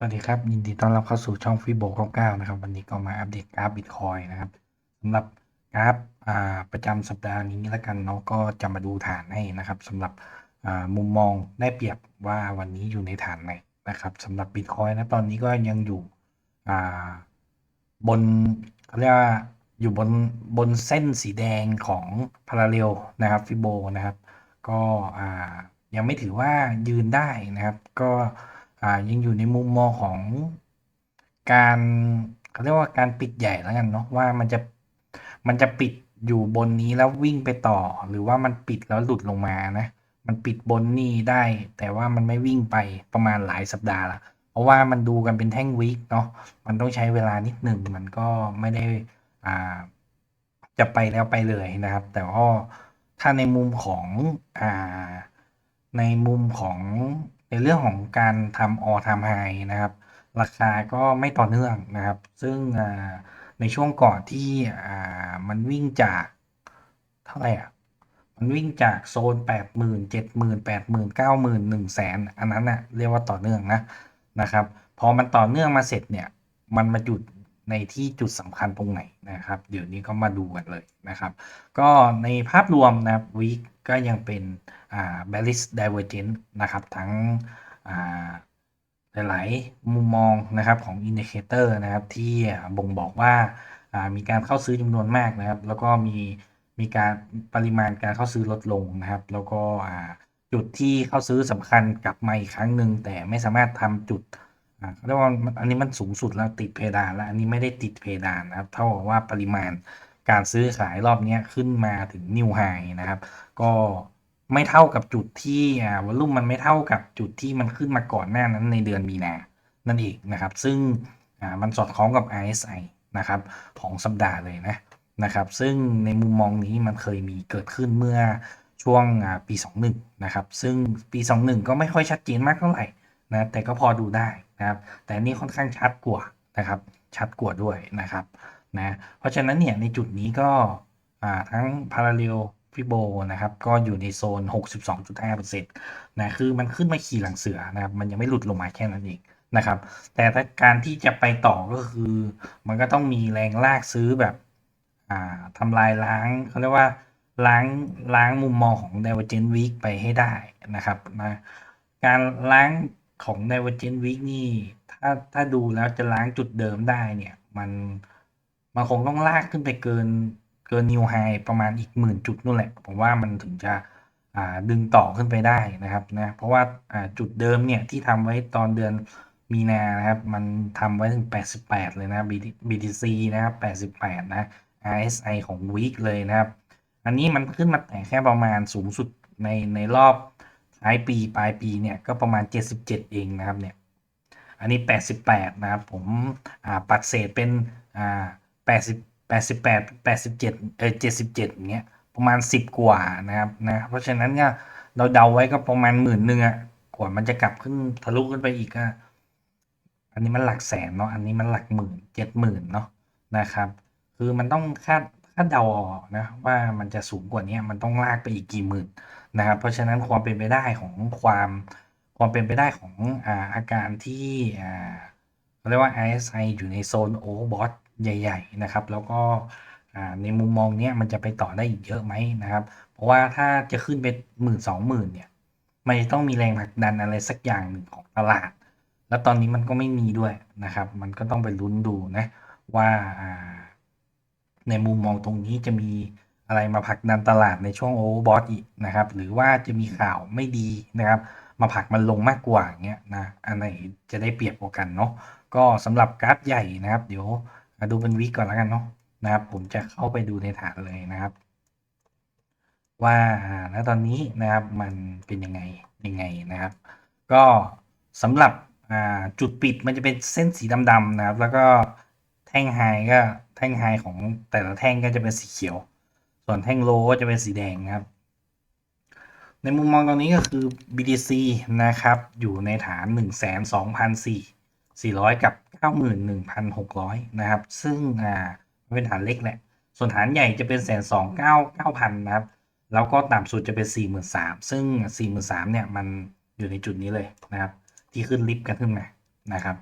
สวัสดีครับ ยินดีต้อนรับเข้าสู่ช่องฟิโบ99นะครับ วันนี้ก็มาอัปเดตกราฟบิตคอยนะครับสำหรับกราฟประจำสัปดาห์นี้แล้วกันเนาะก็จะมาดูฐานให้นะครับสำหรับมุมมองได้เปรียบว่าวันนี้อยู่ในฐานไหนนะครับสำหรับบิตคอยนะตอนนี้ก็ยังอยู่บนเขาเรียกว่าอยู่บนบนเส้นสีแดงของพาราเรลนะครับฟิโบนะครับ ก็ยังไม่ถือว่ายืนได้นะครับ ก็ อ่ายังอยู่ในมุมมองของการเขาเรียกว่าการปิดใหญ่แล้วกันเนาะว่ามันจะมันจะปิดอยู่บนนี้แล้ววิ่งไปต่อ หรือว่ามันปิดแล้วหลุดลงมานะ มันปิดบนนี่ได้ แต่ว่ามันไม่วิ่งไปประมาณหลายสัปดาห์ละเพราะว่ามันดูกันเป็นแท่งวิกเนาะมันต้องใช้เวลานิดหนึ่งมันก็ไม่ได้อ่าจะไปแล้วไปเลยนะครับ แต่ก็ถ้าในมุมของอ่าในมุมของ ในเรื่องของการทำออทำไฮนะครับ ราคาก็ไม่ต่อเนื่องนะครับ ซึ่งในช่วงก่อนที่มันวิ่งจากเท่าไหร่อะมันวิ่งจากโซน 8 0 0 0 0 7 0 0 0 0 8 0 0 0 0 9 0 0 0 1 0 0 0 0 0 0อันนั้นนะเรียกว่าต่อเนื่องนะนะครับ พอมันต่อเนื่องมาเสร็จเนี่ย มันมาหยุด ในที่จุดสำคัญตรงไหนนะครับ เดี๋ยวนี้ก็มาดูกันเลยนะครับ ก็ในภาพรวมนะครับวีคก็ยังเป็นอ่า bearish divergence นะครับ ทั้งอ่าหลาย ๆ มุมมองนะครับของอินดิเคเตอร์นะครับ ที่บ่งบอกว่าอ่ามีการเข้าซื้อจำนวนมากนะครับ แล้วก็มีมีการปริมาณการเข้าซื้อลดลงนะครับ แล้วก็อ่าจุดที่เข้าซื้อสำคัญกลับมาอีกครั้งหนึ่งแต่ไม่สามารถทำจุด อ่าเรียกว่าอันนี้มันสูงสุดแล้วติดเพดานแล้วอันนี้ไม่ได้ติดเพดานนะครับ เท่ากับว่าปริมาณการซื้อขายรอบนี้ขึ้นมาถึงนิวไฮนะครับ ก็ไม่เท่ากับจุดที่อ่าวอลลุ่มมันไม่เท่ากับจุดที่มันขึ้นมาก่อนหน้านั้นในเดือนมีนานั่นเองนะครับ ซึ่งอ่ามันสอดคล้องกับ RSI นะครับของสัปดาห์เลยนะนะครับ ซึ่งในมุมมองนี้มันเคยมีเกิดขึ้นเมื่อช่วงอ่าปี 21 นะครับ ซึ่งปี 21 ก็ไม่ค่อยชัดเจนมากเท่าไหร่นะแต่ก็พอดูได้ นะครับแต่นี่ค่อนข้างชัดกว่านะครับชัดกว่าด้วยนะครับนะเพราะฉะนั้นเนี่ยในจุดนี้ก็ทั้ง parallel fibo นะครับก็อยู่ในโซน 62.5%นะคือมันขึ้นมาขี่หลังเสือนะครับมันยังไม่หลุดลงมาแค่นั้นเองนะครับ แต่ถ้าการที่จะไปต่อก็คือ มันก็ต้องมีแรงลากซื้อแบบทำลายล้างเขาเรียกว่าล้างล้างมุมมองของ divergent week ไปให้ได้นะครับนะการล้าง ของ divergent week นี่ ถ้าถ้าดูแล้วจะล้างจุดเดิมได้เนี่ย มันมันคงต้องลากขึ้นไปเกินเกิน new high ประมาณอีกหมื่นจุดนู่นแหละ ผมว่ามันถึงจะดึงต่อขึ้นไปได้นะครับนะเพราะว่าอ่าจุดเดิมเนี่ย ที่ทำไว้ตอนเดือนมีนานะครับ มันทำไว้ถึง 88 เลยนะ BTC นะครับ 88 นะ RSI ของ week เลยนะครับ อันนี้มันขึ้นมาแต่แค่ประมาณสูงสุดในในรอบ ท้ายปีปลายปีเนี่ยก็ประมาณ 77 เองนะครับเนี่ยอันนี้ 88 นะครับผมปัดเศษเป็น80 88 87เออ77อย่างเงี้ยประมาณ 10 กว่านะครับนะเพราะฉะนั้นเนี่ยเราเดาไว้ก็ประมาณหมื่นหนึ่งอะกว่ามันจะกลับขึ้นทะลุขึ้นไปอีกอะอันนี้มันหลักแสนเนาะอันนี้มันหลักหมื่นเจ็ดหมื่นเนาะนะครับคือมันต้องคาดคาดเดาออกนะว่ามันจะสูงกว่านี้มันต้องลากไปอีกกี่หมื่น นะครับ เพราะฉะนั้นความเป็นไปได้ของความความเป็นไปได้ของอาอาการที่เขาเรียกว่า RSI อยู่ในโซนโอเวอร์บอทใหญ่ ๆ นะครับ แล้วก็ในมุมมองนี้มันจะไปต่อได้อีกเยอะไหมนะครับ เพราะว่าถ้าจะขึ้นไปหมื่นสองหมื่นเนี่ยมันจะต้องมีแรงผลักดันอะไรสักอย่างหนึ่งของตลาด แล้วตอนนี้มันก็ไม่มีด้วยนะครับ มันก็ต้องไปลุ้นดูนะว่าในมุมมองตรงนี้จะมี อะไรมาผลักดันตลาดในช่วงโอเวอร์บอทอีกนะครับ หรือว่าจะมีข่าวไม่ดีนะครับ มาผลักมันลงมากกว่างเงี้ยนะอันไหนจะได้เปรียบกว่ากันเนาะก็สำหรับกราฟใหญ่นะครับ เดี๋ยวมาดูเป็นวิกก่อนแล้วกันเนาะนะครับ ผมจะเข้าไปดูในฐานเลยนะครับ ว่าณตอนนี้นะครับมันเป็นยังไงยังไงนะครับ ก็สำหรับจุดปิดมันจะเป็นเส้นสีดำๆนะครับ แล้วก็แท่งไฮก็แท่งไฮของแต่ละแท่งก็จะเป็นสีเขียว ส่วนแท่งโลก็จะเป็นสีแดงนะครับ ในมุมมองตรงนี้ก็คือ BTC นะครับ อยู่ในฐาน 1 2 4 400 กับ 91,600 นะครับ ซึ่งอ่าเป็นฐานเล็กแหละ ส่วนฐานใหญ่จะเป็นแสนสองเก้าเก้าพันนะครับ แล้วก็ต่ำสุดจะเป็น43,000ซึ่ง43,000เนี่ยมันอยู่ในจุดนี้เลยนะครับ ที่ขึ้นลิฟต์กันขึ้นมานะครับ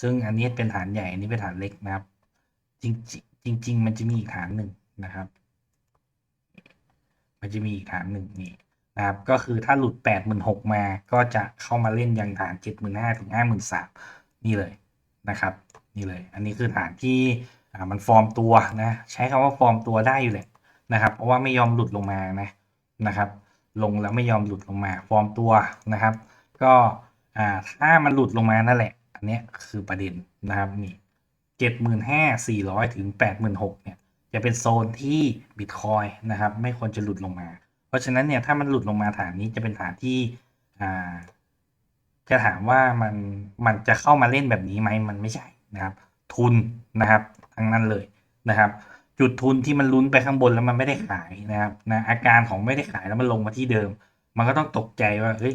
ซึ่งอันนี้เป็นฐานใหญ่ อันนี้เป็นฐานเล็กนะครับ จริงจริงมันจะมีอีกฐานหนึ่งนะครับ มันจะมีอีกฐานหนึ่งนี่นะครับก็คือถ้าหลุดแปดหมื่นหกมาก็จะเข้ามาเล่นยังฐานเจ็ดหมื่นห้าถึงห้าหมื่นสามนี่เลยนะครับ นี่เลย อันนี้คือฐานที่มันฟอร์มตัวนะใช้คำว่าฟอร์มตัวได้อยู่แหละนะครับ เพราะว่าไม่ยอมหลุดลงมานะนะครับ ลงแล้วไม่ยอมหลุดลงมาฟอร์มตัวนะครับ ก็อ่าถ้ามันหลุดลงมานั่นแหละ อันนี้คือประเด็นนะครับนี่เจ็ดหมื่นห้าสี่ร้อยถึงแปดหมื่นหกเนี่ย จะเป็นโซนที่บิตคอยนะครับไม่ควรจะหลุดลงมา เพราะฉะนั้นเนี่ยถ้ามันหลุดลงมาฐานนี้จะเป็นฐานที่าจะถามว่ามันมันจะเข้ามาเล่นแบบนี้ไหมมันไม่ใช่นะครับ ทุนนะครับทั้งนั้นเลยนะครับจุดทุนที่มันลุ้นไปข้างบนแล้วมันไม่ได้ขายนะครับนะอาการของไม่ได้ขายแล้วมันลงมาที่เดิม มันก็ต้องตกใจว่าเฮ้ย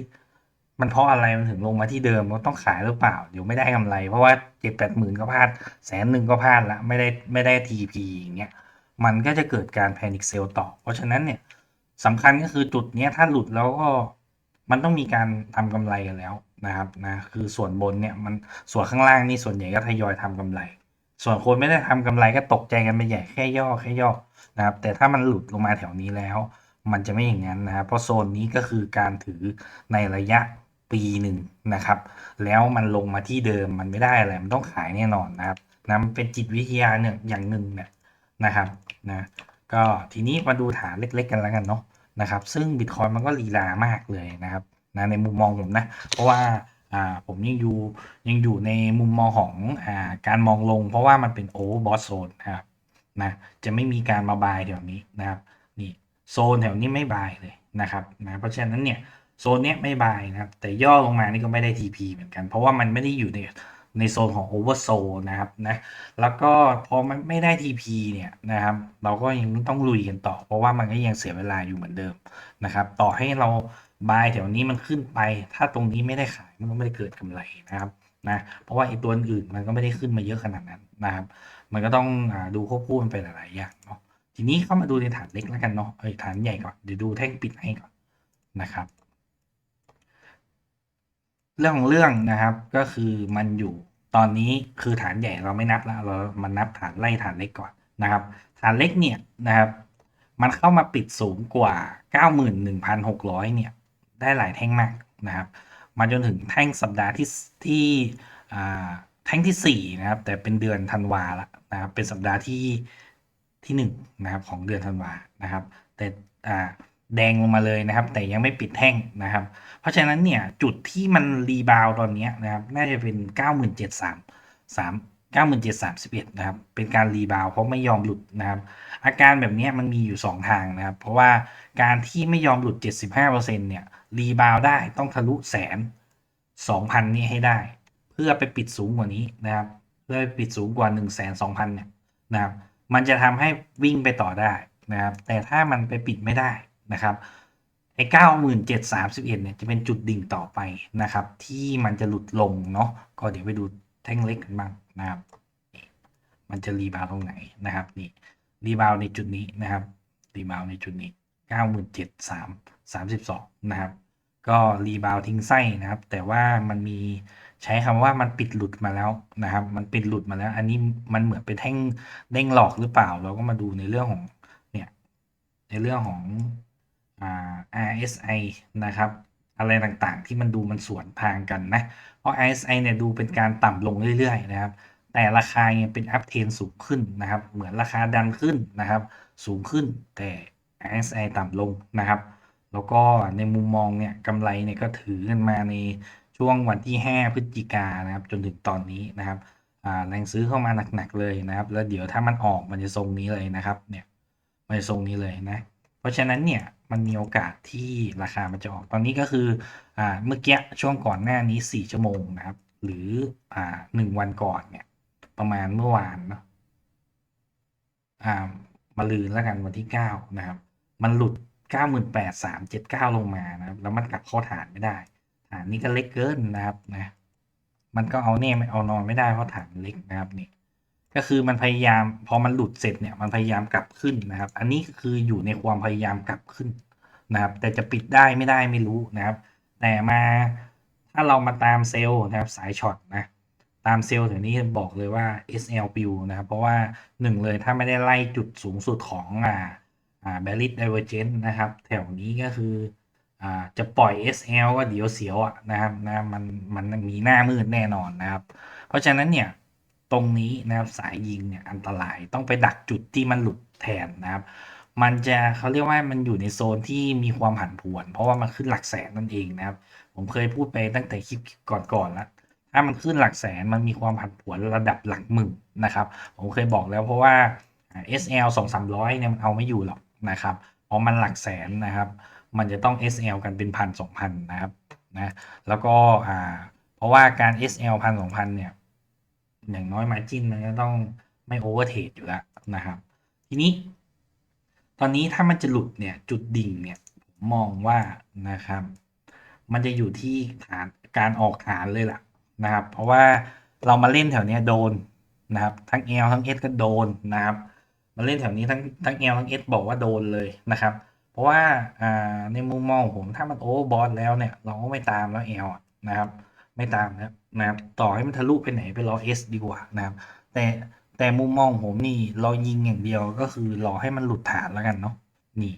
มันเพราะอะไรมันถึงลงมาที่เดิมมันต้องขายหรือเปล่าเดี๋ยวไม่ได้กำไร เพราะว่าเจ็ดแปดหมื่นก็พลาดแสนหนึ่งก็พลาดละไม่ได้ไม่ได้ทีพีอย่างเงี้ย มันก็จะเกิดการแพนิคเซลต่อ เพราะฉะนั้นเนี่ยสำคัญก็คือจุดนี้ถ้าหลุดแล้วก็มันต้องมีการทำกำไรกันแล้วนะครับนะคือส่วนบนเนี่ยมันส่วนข้างล่างนี่ส่วนใหญ่ก็ทยอยทำกำไร ส่วนคนไม่ได้ทำกำไรก็ตกใจกันไปใหญ่แค่ย่อแค่ย่อนะครับแต่ถ้ามันหลุดลงมาแถวนี้แล้ว มันจะไม่อย่างนั้นนะครับเพราะโซนนี้ก็คือการถือในระยะปีหนึ่งนะครับ แล้วมันลงมาที่เดิมมันไม่ได้อะไรมันต้องขายแน่นอนนะครับนะมันเป็นจิตวิทยาเนี่ยอย่างหนึ่งเนี่ยนะครับ นะก็ทีนี้มาดูฐานเล็ก ๆ กันแล้วกันเนาะนะครับ ซึ่งบิตคอยมันก็ลีลามากเลยนะครับนะในมุมมองผมนะ เพราะว่าอ่าผมยังอยู่ยังอยู่ในมุมมองของอ่าการมองลง เพราะว่ามันเป็นโอเวอร์บอสโซนนะครับนะจะไม่มีการมาบายแถวนี้นะครับนี่โซนแถวนี้ไม่บายเลยนะครับนะเพราะฉะนั้นเนี่ยโซนเนี้ยไม่บายนะครับแต่ย่อลงมานี่ก็ไม่ได้ TP เหมือนกัน เพราะว่ามันไม่ได้อยู่ใน ในโซนของโอเวอร์โซนนะครับนะแล้วก็พอมันไม่ได้ TP เนี่ยนะครับเราก็ยังต้องลุยกันต่อ เพราะว่ามันก็ยังเสียเวลาอยู่เหมือนเดิมนะครับต่อให้เราบายแถวนี้มันขึ้นไป ถ้าตรงนี้ไม่ได้ขายมันก็ไม่ได้เกิดกำไรนะครับนะเพราะว่าไอ้ตัวอื่นมันก็ไม่ได้ขึ้นมาเยอะขนาดนั้นนะครับมันก็ต้องดูควบคู่กันไปหลายๆอย่างเนาะทีนี้เข้ามาดูในฐานเล็กแล้วกันเนาะเอ้ฐานใหญ่ก่อนเดี๋ยวดูแท่งปิดให้ก่อนนะครับ เรื่องของเรื่องนะครับก็คือมันอยู่ตอนนี้คือฐานใหญ่เราไม่นับแล้วเรามันนับฐานไล่ฐานเล็กก่อนนะครับ ฐานเล็กเนี่ยนะครับ มันเข้ามาปิดสูงกว่า 91,600 เนี่ย ได้หลายแท่งมากนะครับ มาจนถึงแท่งสัปดาห์ที่ที่อ่าแท่งที่ 4 นะครับ แต่เป็นเดือนธันวาละนะครับเป็นสัปดาห์ที่ที่1นะครับของเดือนธันวานะครับ แต่อ่า แดงลงมาเลยนะครับ แต่ยังไม่ปิดแท่งนะครับ เพราะฉะนั้นเนี่ยจุดที่มันรีบาวตอนนี้นะครับน่าจะเป็น 97,3 3 9731นะครับ เป็นการรีบาวเพราะไม่ยอมหลุดนะครับ อาการแบบนี้มันมีอยู่ 2 ทางนะครับ เพราะว่าการที่ไม่ยอมหลุด 75%เนี่ยรีบาวได้ต้องทะลุแสน2,000 นี่ให้ได้ เพื่อไปปิดสูงกว่านี้นะครับ เพื่อไปปิดสูงกว่า 1 2 0 0 0เนี่ยนะครับ มันจะทำให้วิ่งไปต่อได้นะครับ แต่ถ้ามันไปปิดไม่ได้ นะครับไอ้เก้าหมื่นเจ็ดสามสิบเอ็ดเนี่ยจะเป็นจุดดิ่งต่อไปนะครับ ที่มันจะหลุดลงเนาะก็เดี๋ยวไปดูแท่งเล็กกันบ้างนะครับนี่มันจะรีบาวตรงไหนนะครับนี่รีบาวในจุดนี้นะครับรีบาวในจุดนี้เก้าหมื่นเจ็ดสามสามสิบสองนะครับ ก็รีบาวทิ้งไส้นะครับ แต่ว่ามันมีใช้คำว่ามันปิดหลุดมาแล้วนะครับ มันปิดหลุดมาแล้ว อันนี้มันเหมือนเป็นแท่งเด้งหลอกหรือเปล่า เราก็มาดูในเรื่องของเนี่ยในเรื่องของ RSI นะครับ อะไรต่างๆ ที่มันดูมันสวนทางกันนะ เพราะ RSI เนี่ยดูเป็นการต่ำลงเรื่อยๆนะครับ แต่ราคายังเป็นอัพเทนสูงขึ้นนะครับ เหมือนราคาดันขึ้นนะครับ สูงขึ้นแต่ RSI ต่ำลงนะครับ แล้วก็ในมุมมองเนี่ยกำไรเนี่ยก็ถือกันมาในช่วงวันที่ 5 พฤศจิกายนนะครับ จนถึงตอนนี้นะครับแรงซื้อเข้ามาหนักๆเลยนะครับ แล้วเดี๋ยวถ้ามันออกมันจะทรงนี้เลยนะครับ เนี่ยมันจะทรงนี้เลยนะ เพราะฉะนั้นเนี่ยมันมีโอกาสที่ราคามันจะออกตอนนี้ก็คืออ่าเมื่อกี้ช่วงก่อนหน้านี้ 4 ชั่วโมงนะครับ หรืออ่าหนึ่งวันก่อนเนี่ยประมาณเมื่อวานเนาะอ่ามาลืนแล้วกันวันที่ 9 นะครับ มันหลุด 98,379 ลงมานะครับ แล้วมันกลับเข้าฐานไม่ได้ ฐานนี้ก็เล็กเกินนะครับนะมันก็เอาเนี่ยไม่เอานอนไม่ได้เพราะฐานเล็กนะครับนี่ ก็คือมันพยายามพอมันหลุดเสร็จเนี่ยมันพยายามกลับขึ้นนะครับ อันนี้คืออยู่ในความพยายามกลับขึ้นนะครับ แต่จะปิดได้ไม่ได้ไม่รู้นะครับ แต่มาถ้าเรามาตามเซลล์นะครับสายช็อตนะตามเซลล์ถึงนี้บอกเลยว่า SL ปิวนะครับ เพราะว่าหนึ่งเลยถ้าไม่ได้ไล่จุดสูงสุดของอ่าอ่า Barrett Divergence นะครับ แถวนี้ก็คืออ่าจะปล่อย SL ก็เดี๋ยวเสียวอะนะครับนะมันมันมีหน้ามืดแน่นอนนะครับ เพราะฉะนั้นเนี่ย ตรงนี้นะครับสายยิงเนี่ยอันตรายต้องไปดักจุดที่มันหลุดแทนนะครับ มันจะเขาเรียกว่ามันอยู่ในโซนที่มีความผันผวน เพราะว่ามันขึ้นหลักแสนนั่นเองนะครับ ผมเคยพูดไปตั้งแต่คลิปก่อนๆแล้วถ้ามันขึ้นหลักแสนมันมีความผันผวนระดับหลักหมื่นนะครับ ผมเคยบอกแล้วเพราะว่า SL 2 3 0 0เนี่ยมันเอาไม่อยู่หรอกนะครับเพราะมันหลักแสนนะครับ มันจะต้อง SL กันเป็นพันสองพันนะครับนะแล้วก็อ่าเพราะว่าการ SL พันสองพันเนี่ย อย่างน้อยมาจิ้นมันก็ต้องไม่โอเวอร์เทรดอยู่แล้วนะครับ ทีนี้ ตอนนี้ถ้ามันจะหลุดเนี่ยจุดดิ่งเนี่ยผมมองว่านะครับ มันจะอยู่ที่ฐานการออกฐานเลยล่ะนะครับ เพราะว่าเรามาเล่นแถวเนี้ยโดนนะครับ ทั้ง L ทั้ง S ก็โดนนะครับ มาเล่นแถวนี้ทั้งทั้ง L ทั้ง S บอกว่าโดนเลยนะครับ เพราะว่าในมุมมองผมถ้ามันโอเวอร์บอลแล้วเนี่ย เราก็ไม่ตามแล้ว L อะนะครับ ไม่ตามนะครับ นะครับต่อให้มันทะลุไปไหนไปรอ S ดีกว่านะครับแต่แต่มุมมองผมนี่รายิงอย่างเดียวก็คือรอให้มันหลุดฐานแล้วกันเนาะนี่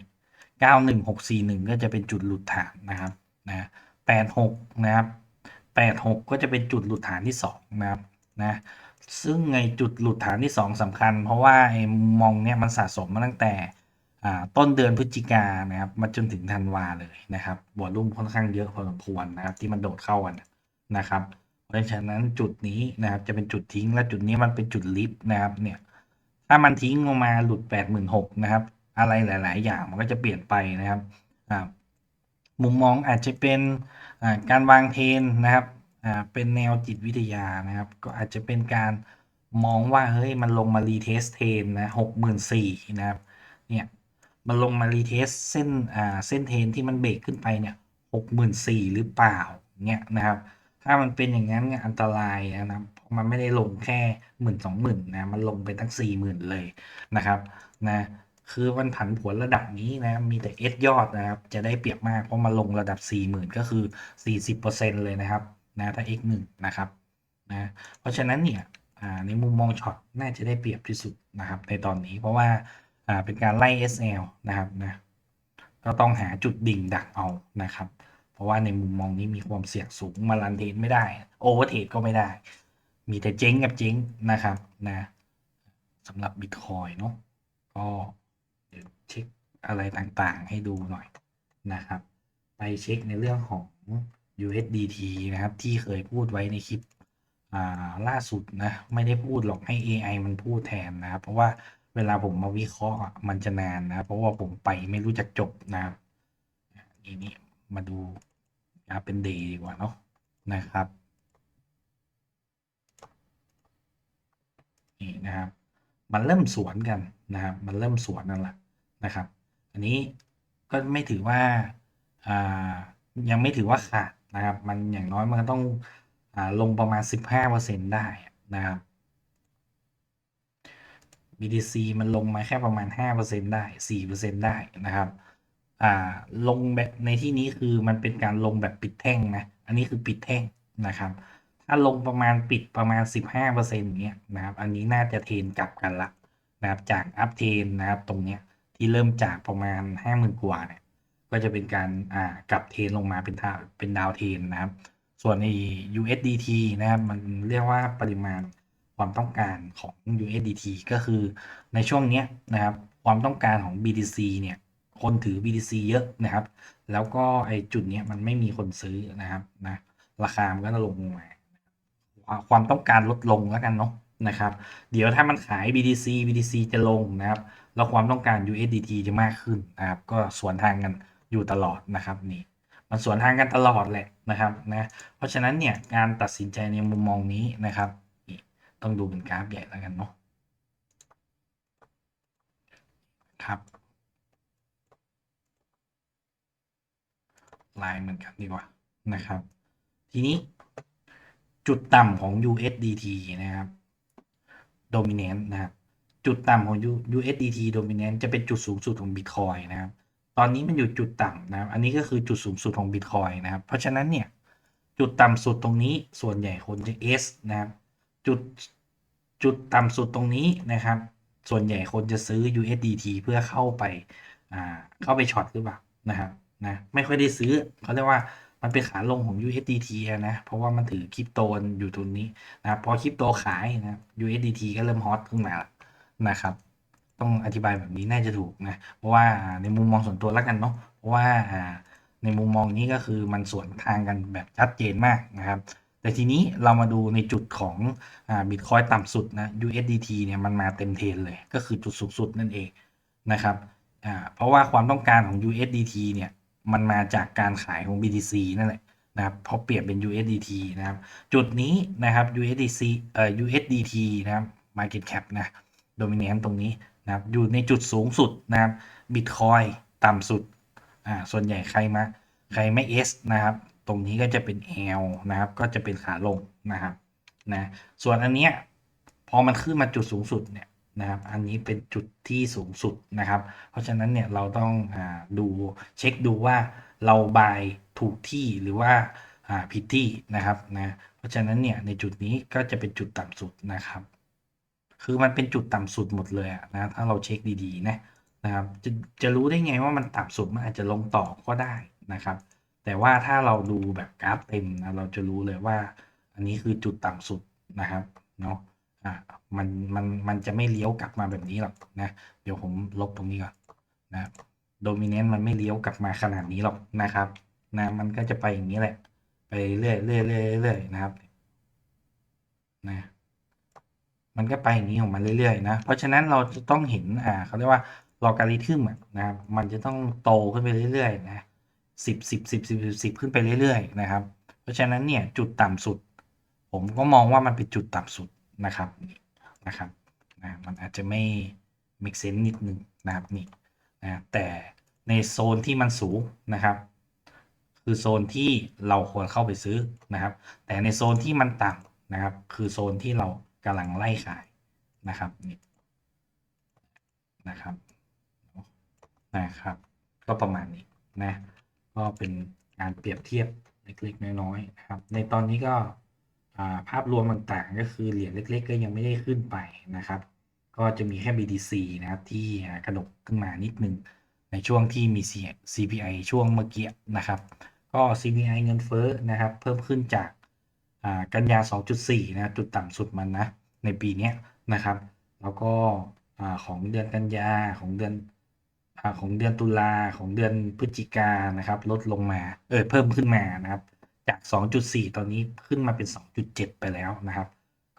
เก้าหนึ่งหกสี่หนึ่งก็จะเป็นจุดหลุดฐานนะครับนะแปดหกนะครับแปดหกก็จะเป็นจุดหลุดฐานที่สองนะครับนะซึ่งไงจุดหลุดฐานที่สองสำคัญ เพราะว่าไอ้มุมมองเนี่ยมันสะสมมาตั้งแต่ต้นเดือนพฤศจิกานะครับมาจนถึงธันวาเลยนะครับบวอลลุ่มค่อนข้างเยอะพอสมควรนะครับที่มันโดดเข้ากันนะครับ เพราะฉะนั้นจุดนี้นะครับ จะเป็นจุดทิ้งและจุดนี้มันเป็นจุดลิฟต์นะครับ เนี่ย ถ้ามันทิ้งลงมาหลุด8 6 0 0 0นะครับ อะไรหลาย ๆ อย่างมันก็จะเปลี่ยนไปนะครับมุมมองอาจจะเป็นการวางเทรนนะครับเป็นแนวจิตวิทยานะครับ ก็อาจจะเป็นการมองว่าเฮ้ยมันลงมารีเทสเทรนนะหกหมื่นสี่นะครับเนี่ยมันลงมารีเทสเส้นอ่าเส้นเทรนที่มันเบรกขึ้นไปเนี่ยหกหมื่นสี่หรือเปล่าเนี่ยนะครับ ถ้ามันเป็นอย่างนั้นเนี่ยอันตรายนะครับเพราะมันไม่ได้ลงแค่หมื่นสองหมื่นนะ มันลงไปตั้งสี่หมื่นเลยนะครับนะคือมันผันผวนระดับนี้นะ มีแต่ S ยอดนะครับ จะได้เปรียบมากเพราะมาลงระดับ 40,000 ก็คือ 40%เลยนะครับนะถ้า X 1นะครับนะเพราะฉะนั้นเนี่ยในมุมมองช็อตน่าจะได้เปรียบที่สุดนะครับ ในตอนนี้เพราะว่าเป็นการไล่ SL นะครับนะก็ต้องหาจุดดิ่งดักเอานะครับ เพราะว่าในมุมมองนี้มีความเสี่ยงสูงมาลันเทนไม่ได้โอเวอร์เทรดก็ไม่ได้ มีแต่เจ๊งกับเจ๊งนะครับนะสำหรับบิตคอยเนาะก็เดี๋ยวเช็คอะไรต่างๆ ให้ดูหน่อยนะครับ ไปเช็คในเรื่องของ USDT นะครับ ที่เคยพูดไว้ในคลิปล่าสุดนะ ไม่ได้พูดหรอกให้ AI มันพูดแทนนะครับ เพราะว่าเวลาผมมาวิเคราะห์มันจะนานนะ เพราะว่าผมไปไม่รู้จักจบนะครับนี่นี่ มาดูกราฟเป็นเดย์ดีกว่าเนาะนะครับ นี่นะครับ มันเริ่มสวนกันนะครับ มันเริ่มสวนนั่นแหละนะครับ อันนี้ก็ไม่ถือว่าอ่ายังไม่ถือว่าขาดนะครับ มันอย่างน้อยมันต้องอ่าลงประมาณ 15%ได้นะครับ BTC มันลงมาแค่ประมาณ 5%ได้ 4%ได้นะครับ อ่าลงแบบในที่นี้คือมันเป็นการลงแบบปิดแท่งนะ อันนี้คือปิดแท่งนะครับ ถ้าลงประมาณปิดประมาณ 15%เนี้ยนะครับอันนี้น่าจะเทนกลับกันละนะครับจากอัพเทนนะครับตรงเนี้ยที่เริ่มจากประมาณ 50,000 กว่าเนี่ยก็จะเป็นการอ่ากลับเทนลงมาเป็นทาเป็นดาวเทนนะครับ ส่วนใน USDT นะครับมันเรียกว่าปริมาณความต้องการของ USDT ก็คือในช่วงเนี้ยนะครับความต้องการของ BTC เนี่ย คนถือ BTC เยอะนะครับ แล้วก็ไอจุดเนี้ยมันไม่มีคนซื้อนะครับนะราคามันก็จะลงมา ความต้องการลดลงแล้วกันเนาะนะครับ เดี๋ยวถ้ามันขาย BTC BTC จะลงนะครับ แล้วความต้องการ USDT จะมากขึ้นนะครับ ก็สวนทางกันอยู่ตลอดนะครับนี่มันสวนทางกันตลอดแหละนะครับนะเพราะฉะนั้นเนี่ยการตัดสินใจในมุมมองนี้นะครับ ต้องดูเป็นกราฟใหญ่แล้วกันเนาะครับ ลายเหมือนกันดีกว่านะครับ ทีนี้จุดต่ำของ USDT นะครับ dominant นะครับ จุดต่ำของ USDT dominant จะเป็นจุดสูงสุดของ Bitcoin นะครับ ตอนนี้มันอยู่จุดต่ำนะครับ อันนี้ก็คือจุดสูงสุดของ Bitcoin นะครับ เพราะฉะนั้นเนี่ย จุดต่ำสุดตรงนี้ส่วนใหญ่คนจะ S นะครับ จุดจุดต่ำสุดตรงนี้นะครับ ส่วนใหญ่คนจะซื้อ USDT เพื่อเข้าไป อ่า เข้าไปช็อตหรือเปล่านะครับ นะไม่ค่อยได้ซื้อเขาเรียกว่ามันเป็นขาลงของ USDT นะ เพราะว่ามันถือคริปโตอยู่ตรงนี้นะพอคริปโตขายนะ USDT ก็เริ่มฮอตขึ้นมาแล้วนะครับ ต้องอธิบายแบบนี้น่าจะถูกนะ เพราะว่าในมุมมองส่วนตัวแล้วกันเนาะเพราะว่าในมุมมองนี้ก็คือมันสวนทางกันแบบชัดเจนมากนะครับ แต่ทีนี้เรามาดูในจุดของบิตคอยต่ำสุดนะ USDT เนี่ยมันมาเต็มเทนเลย ก็คือจุดสูงสุดนั่นเองนะครับเพราะว่าความต้องการของ USDT เนี่ย มันมาจากการขายของ BTC นั่นแหละนะครับพราะเปลี่ยนเป็น USDT นะครับ จุดนี้นะครับ USDC เอ่อ USDT นะครับ Market Cap นะ Dominant ตรงนี้นะครับอยู่ในจุดสูงสุดนะครับ Bitcoin ต่ำสุดอ่าส่วนใหญ่ใครมาใครไม่ S นะครับ ตรงนี้ก็จะเป็น L นะครับ ก็จะเป็นขาลงนะครับนะส่วนอันเนี้ยพอมันขึ้นมาจุดสูงสุดเนี่ย นะครับ อันนี้เป็นจุดที่สูงสุดนะครับ เพราะฉะนั้นเนี่ยเราต้องอดูเช็คดูว่าเราบายถูกที่หรือว่าผิดที่นะครับนะเพราะฉะนั้นเนี่ยในจุดนี้ก็จะเป็นจุดต่ำสุดนะครับ คือมันเป็นจุดต่ำสุดหมดเลยนะถ้าเราเช็คดีๆนะนะครับจะจะรู้ได้ไงว่ามันต่ำสุดมันอาจจะลงต่อก็ได้นะครับ แต่ว่าถ้าเราดูแบบกราฟเต็มนะเราจะรู้เลยว่า อันนี้คือจุดต่ำสุดนะครับเนาะ อ่ามันมันมันจะไม่เลี้ยวกลับมาแบบนี้หรอกนะ เดี๋ยวผมลบตรงนี้ก่อนนะโดมิเนนต์มันไม่เลี้ยวกลับมาขนาดนี้หรอกนะครับนะมันก็จะไปอย่างนี้แหละ ไปเรื่อยเรื่อยเรื่อยเรื่อยนะครับนะมันก็ไปอย่างนี้ของมันเรื่อยๆนะเพราะฉะนั้นเราจะต้องเห็นอ่าเขาเรียกว่าลอการิทึมนะครับมันจะต้องโตขึ้นไปเรื่อยๆนะสิบสิบสิบสิบสิบขึ้นไปเรื่อยๆนะครับ เพราะฉะนั้นเนี่ยจุดต่ำสุด ผมก็มองว่ามันเป็นจุดต่ำสุด นะครับนะครับนะมันอาจจะไม่ make sense นิดนึงนะครับนี่นะแต่ในโซนที่มันสูงนะครับ คือโซนที่เราควรเข้าไปซื้อนะครับ แต่ในโซนที่มันต่ำนะครับ คือโซนที่เรากำลังไล่ขายนะครับนี่นะครับนะครับ ก็ประมาณนี้นะก็เป็นการเปรียบเทียบเล็กๆน้อยๆนะครับ ในตอนนี้ก็ ภาพรวมต่างๆ ก็คือเหรียญเล็กๆ ก็ยังไม่ได้ขึ้นไปนะครับ ก็จะมีแค่ BTC นะครับที่กระดกขึ้นมานิดนึงในช่วงที่มี C- CPI ช่วงเมื่อกี้นะครับ ก็ CPI เงินเฟ้อนะครับ เพิ่มขึ้นจากอ่ากันยา 2.4 นะจุดต่ำสุดมันนะในปีนี้นะครับ แล้วก็ของเดือนกันยาของเดือนอของเดือนตุลาของเดือนพฤศจิกานะครับ ลดลงมาเออเพิ่มขึ้นมานะครับ จาก 2.4 ตอนนี้ขึ้นมาเป็น 2.7 ไปแล้วนะครับ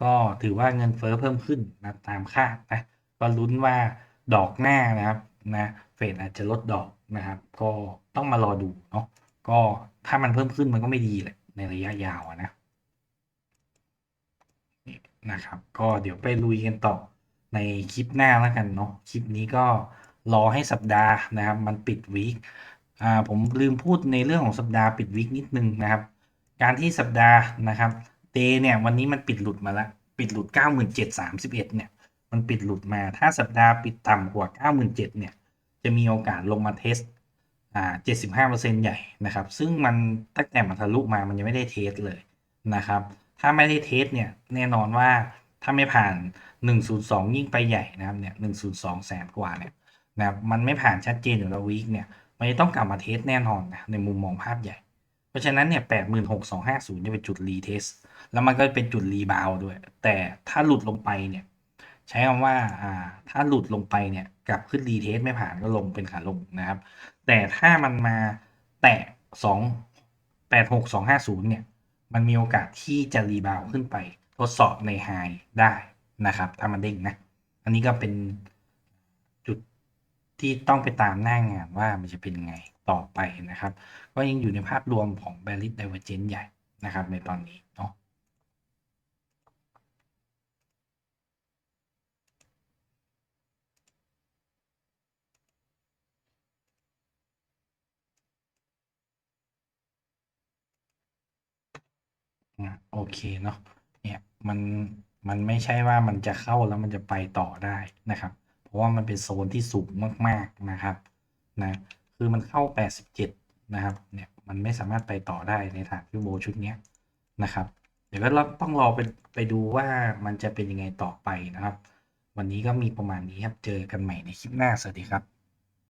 ก็ถือว่าเงินเฟ้อเพิ่มขึ้นนะตามคาดนะก็ลุ้นว่าดอกหน้านะครับนะเฟดอาจจะลดดอกนะครับ ก็ต้องมารอดูเนาะก็ถ้ามันเพิ่มขึ้นมันก็ไม่ดีแหละในระยะยาวนะนี่นะครับ ก็เดี๋ยวไปลุยกันต่อในคลิปหน้าแล้วกันเนาะคลิปนี้ก็รอให้สัปดาห์นะครับ มันปิดวีคอ่าผมลืมพูดในเรื่องของสัปดาห์ปิดวีคนิดนึงนะครับ การที่สัปดาห์นะครับเตเนี่ยวันนี้มันปิดหลุดมาแล้วปิดหลุด 9731เนี่ยมันปิดหลุดมาถ้าสัปดาห์ปิดต่ำกว่า 97,000เนี่ยจะมีโอกาสลงมาเทสอ่า75%ใหญ่นะครับซึ่งมันตั้งแต่มันทะลุมามันยังไม่ได้เทสเลยนะครับถ้าไม่ได้เทสเนี่ยแน่นอนว่าถ้าไม่ผ่าน 102 ยิ่งไปใหญ่นะครับเนี่ย102 แสนกว่าเนี่ยนะครับมันไม่ผ่านชัดเจนอยู่แล้ววีคเนี่ยมันจะต้องกลับมาเทสแน่นอนนะในมุมมองภาพใหญ่ ราะฉะนั้นเนี่ย86,250จะเป็นจุดรีเทสแล้วมันก็เป็นจุดรีบาวด้วย แต่ถ้าหลุดลงไปเนี่ย ใช้คำว่าอ่าถ้าหลุดลงไปเนี่ยกลับขึ้นรีเทสไม่ผ่านก็ลงเป็นขาลงนะครับ แต่ถ้ามันมาแตะสองแปดหกสองห้าศูนย์เนี่ย มันมีโอกาสที่จะรีบาวขึ้นไป ทดสอบในไฮได้นะครับ ถ้ามันเด้งนะ อันนี้ก็เป็นจุดที่ต้องไปตามหน้างานว่ามันจะเป็นยังไง ต่อไปนะครับ ก็ยังอยู่ในภาพรวมของ b a r r i t Divergence ใหญ่นะครับในตอนนี้เนาะโอเคเนาะเนี่ยมันมันไม่ใช่ว่ามันจะเข้าแล้วมันจะไปต่อได้นะครับ เพราะว่ามันเป็นโซนที่สูงมาก ๆนะครับนะ คือมันเข้า 87 นะครับเนี่ยมันไม่สามารถไปต่อได้ในฐานฟิวโบชุดนี้นะครับ เดี๋ยวก็ต้องรอไปไปดูว่ามันจะเป็นยังไงต่อไปนะครับ วันนี้ก็มีประมาณนี้ครับ เจอกันใหม่ในคลิปหน้าสวัสดีครับ